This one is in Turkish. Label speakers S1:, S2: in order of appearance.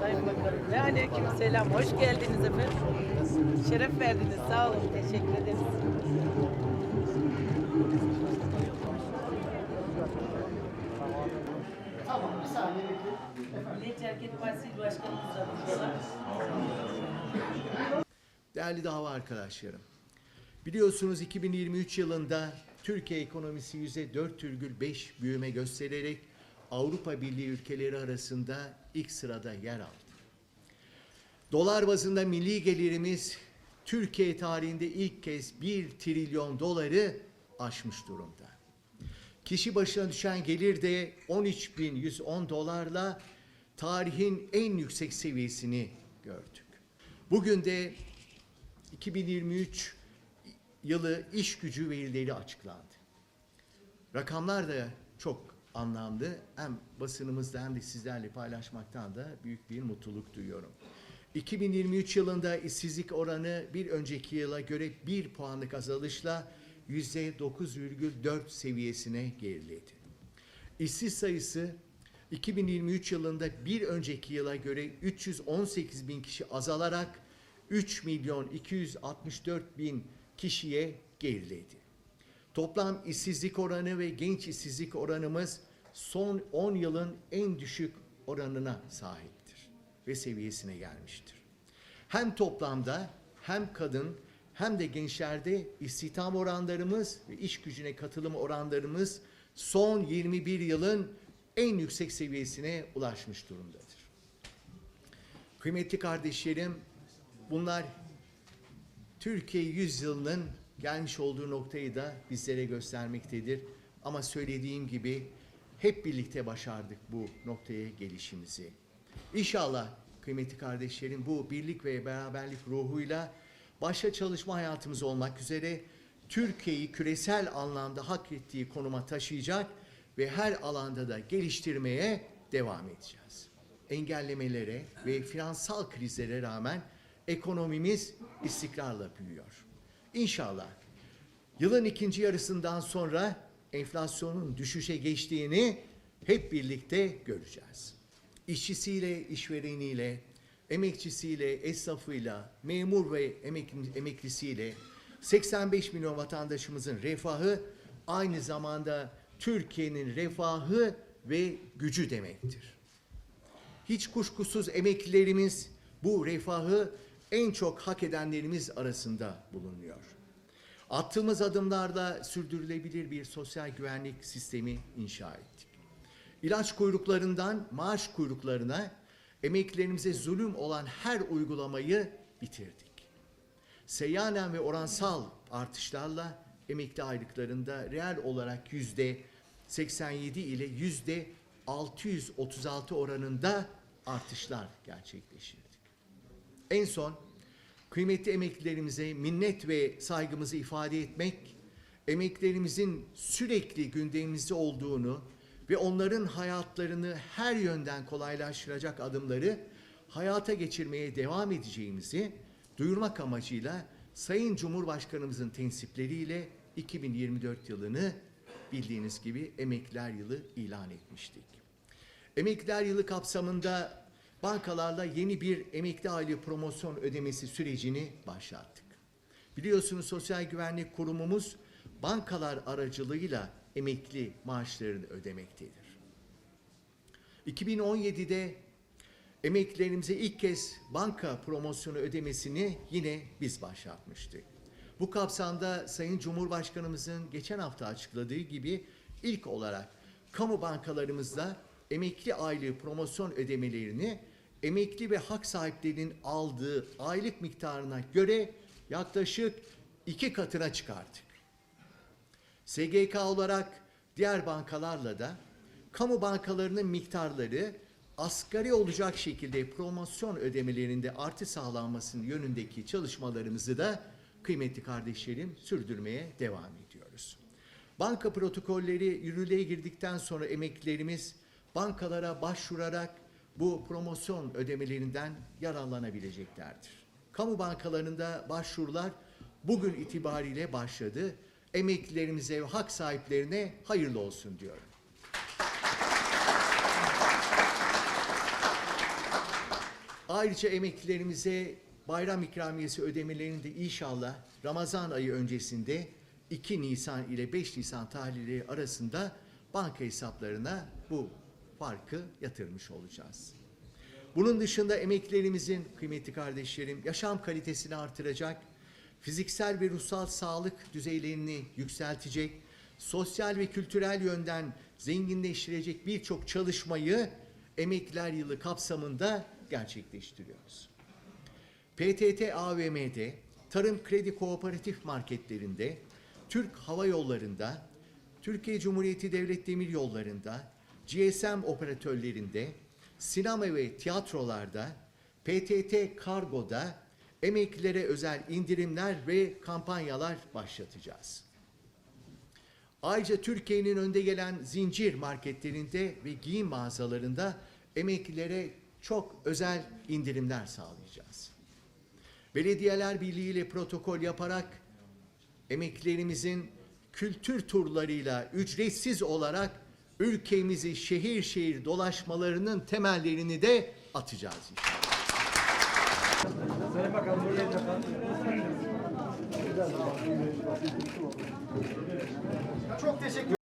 S1: Sayın Bakanım. Ve aleyküm selam. Hoş geldiniz efendim. Şeref verdiniz. Sağ olun. Teşekkür ederiz.
S2: Tamam bir saniye bekleyin.
S1: Milliyetçi Hareket Partisi İl Başkanımız da burada.
S3: Değerli dava arkadaşlarım, biliyorsunuz 2023 yılında Türkiye ekonomisi %4,5 büyüme göstererek Avrupa Birliği ülkeleri arasında ilk sırada yer aldı. Dolar bazında milli gelirimiz Türkiye tarihinde ilk kez 1 trilyon doları aşmış durumda. Kişi başına düşen gelir de 13.110 dolarla tarihin en yüksek seviyesini gördük. Bugün de 2023 yılı iş gücü verileri açıklandı. Rakamlar da çok anlamlı. Hem basınımızda hem de sizlerle paylaşmaktan da büyük bir mutluluk duyuyorum. 2023 yılında işsizlik oranı bir önceki yıla göre bir puanlık azalışla %9,4 seviyesine geriledi. İşsiz sayısı 2023 yılında bir önceki yıla göre 318 bin kişi azalarak 3 milyon 264 bin kişiye geriledi. Toplam işsizlik oranı ve genç işsizlik oranımız son 10 yılın en düşük oranına sahiptir ve seviyesine gelmiştir. Hem toplamda hem kadın hem de gençlerde istihdam oranlarımız ve iş gücüne katılım oranlarımız son 21 yılın en yüksek seviyesine ulaşmış durumdadır. Kıymetli kardeşlerim, bunlar Türkiye yüzyılının gelmiş olduğu noktayı da bizlere göstermektedir. Ama söylediğim gibi hep birlikte başardık bu noktaya gelişimizi. İnşallah kıymetli kardeşlerim bu birlik ve beraberlik ruhuyla başta çalışma hayatımız olmak üzere Türkiye'yi küresel anlamda hak ettiği konuma taşıyacak ve her alanda da geliştirmeye devam edeceğiz. Engellemelere ve finansal krizlere rağmen ekonomimiz istikrarla büyüyor. İnşallah yılın ikinci yarısından sonra enflasyonun düşüşe geçtiğini hep birlikte göreceğiz. İşçisiyle, işvereniyle, emekçisiyle, esnafıyla, memur ve emek, emeklisiyle 85 milyon vatandaşımızın refahı aynı zamanda Türkiye'nin refahı ve gücü demektir. Hiç kuşkusuz emeklilerimiz bu refahı en çok hak edenlerimiz arasında bulunuyor. Attığımız adımlarla sürdürülebilir bir sosyal güvenlik sistemi inşa ettik. İlaç kuyruklarından maaş kuyruklarına emeklilerimize zulüm olan her uygulamayı bitirdik. Seyyanen ve oransal artışlarla emekli aylıklarında reel olarak yüzde 87 ile yüzde 636 oranında artışlar gerçekleştirdik. En son kıymetli emeklilerimize minnet ve saygımızı ifade etmek, emeklerimizin sürekli gündemimizde olduğunu ve onların hayatlarını her yönden kolaylaştıracak adımları hayata geçirmeye devam edeceğimizi duyurmak amacıyla Sayın Cumhurbaşkanımızın tensipleriyle 2024 yılını bildiğiniz gibi Emekliler Yılı ilan etmiştik. Emekliler Yılı kapsamında bankalarla yeni bir emekli aile promosyon ödemesi sürecini başlattık. Biliyorsunuz Sosyal Güvenlik Kurumumuz bankalar aracılığıyla emekli maaşlarını ödemektedir. 2017'de emeklilerimize ilk kez banka promosyonu ödemesini yine biz başlatmıştık. Bu kapsamda Sayın Cumhurbaşkanımızın geçen hafta açıkladığı gibi ilk olarak kamu bankalarımızda emekli aylığı promosyon ödemelerini emekli ve hak sahiplerinin aldığı aylık miktarına göre yaklaşık iki katına çıkarttık. SGK olarak diğer bankalarla da kamu bankalarının miktarları asgari olacak şekilde promosyon ödemelerinde artı sağlanmasının yönündeki çalışmalarımızı da kıymetli kardeşlerim sürdürmeye devam ediyoruz. Banka protokolleri yürürlüğe girdikten sonra emeklilerimiz bankalara başvurarak bu promosyon ödemelerinden yararlanabileceklerdir. Kamu bankalarında başvurular bugün itibariyle başladı. Emeklilerimize ve hak sahiplerine hayırlı olsun diyorum. Ayrıca emeklilerimize bayram ikramiyesi ödemelerini de inşallah Ramazan ayı öncesinde 2 Nisan ile 5 Nisan tarihleri arasında banka hesaplarına bu farkı yatırmış olacağız. Bunun dışında emeklilerimizin kıymetli kardeşlerim yaşam kalitesini artıracak, fiziksel ve ruhsal sağlık düzeylerini yükseltecek, sosyal ve kültürel yönden zenginleştirecek birçok çalışmayı Emekliler Yılı kapsamında gerçekleştiriyoruz. PTT AVM'de, Tarım Kredi Kooperatif Marketlerinde, Türk Hava Yolları'nda, Türkiye Cumhuriyeti Devlet Demir Yolları'nda, GSM operatörlerinde, sinema ve tiyatrolarda, PTT Kargo'da emeklilere özel indirimler ve kampanyalar başlatacağız. Ayrıca Türkiye'nin önde gelen zincir marketlerinde ve giyim mağazalarında emeklilere çok özel indirimler sağlayacağız. Belediyeler Birliği ile protokol yaparak emeklilerimizin kültür turlarıyla ücretsiz olarak ülkemizi şehir şehir dolaşmalarının temellerini de atacağız inşallah.
S2: Sayın Bakanım buraya Çok teşekkür